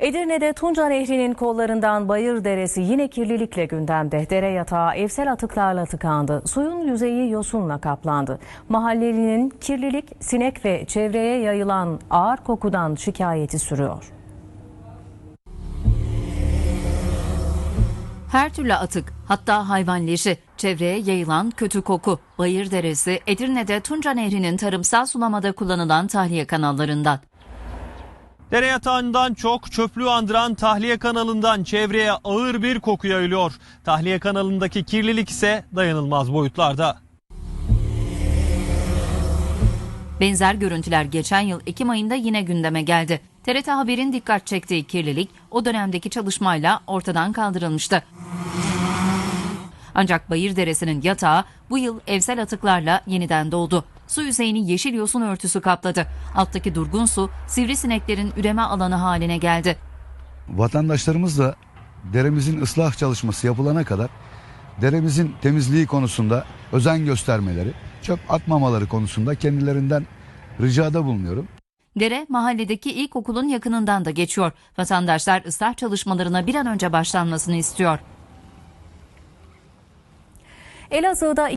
Edirne'de Tunca Nehri'nin kollarından Bayır Deresi yine kirlilikle gündemde. Dere yatağı evsel atıklarla tıkandı. Suyun yüzeyi yosunla kaplandı. Mahallelinin kirlilik, sinek ve çevreye yayılan ağır kokudan şikayeti sürüyor. Her türlü atık, hatta hayvan leşi, çevreye yayılan kötü koku, Bayır Deresi, Edirne'de Tunca Nehri'nin tarımsal sulamada kullanılan tahliye kanallarından. Dere yatağından çok çöplüğü andıran tahliye kanalından çevreye ağır bir koku yayılıyor. Tahliye kanalındaki kirlilik ise dayanılmaz boyutlarda. Benzer görüntüler geçen yıl Ekim ayında yine gündeme geldi. TRT Haber'in dikkat çektiği kirlilik o dönemdeki çalışmayla ortadan kaldırılmıştı. Ancak Bayır Deresi'nin yatağı bu yıl evsel atıklarla yeniden doldu. Su yüzeyini yeşil yosun örtüsü kapladı. Alttaki durgun su sivrisineklerin üreme alanı haline geldi. vatandaşlarımız da deremizin ıslah çalışması yapılana kadar deremizin temizliği konusunda özen göstermeleri, çöp atmamaları konusunda kendilerinden ricada bulunuyorum. Dere mahalledeki ilkokulun yakınından da geçiyor. Vatandaşlar ıslah çalışmalarına bir an önce başlanmasını istiyor. Elazığ'da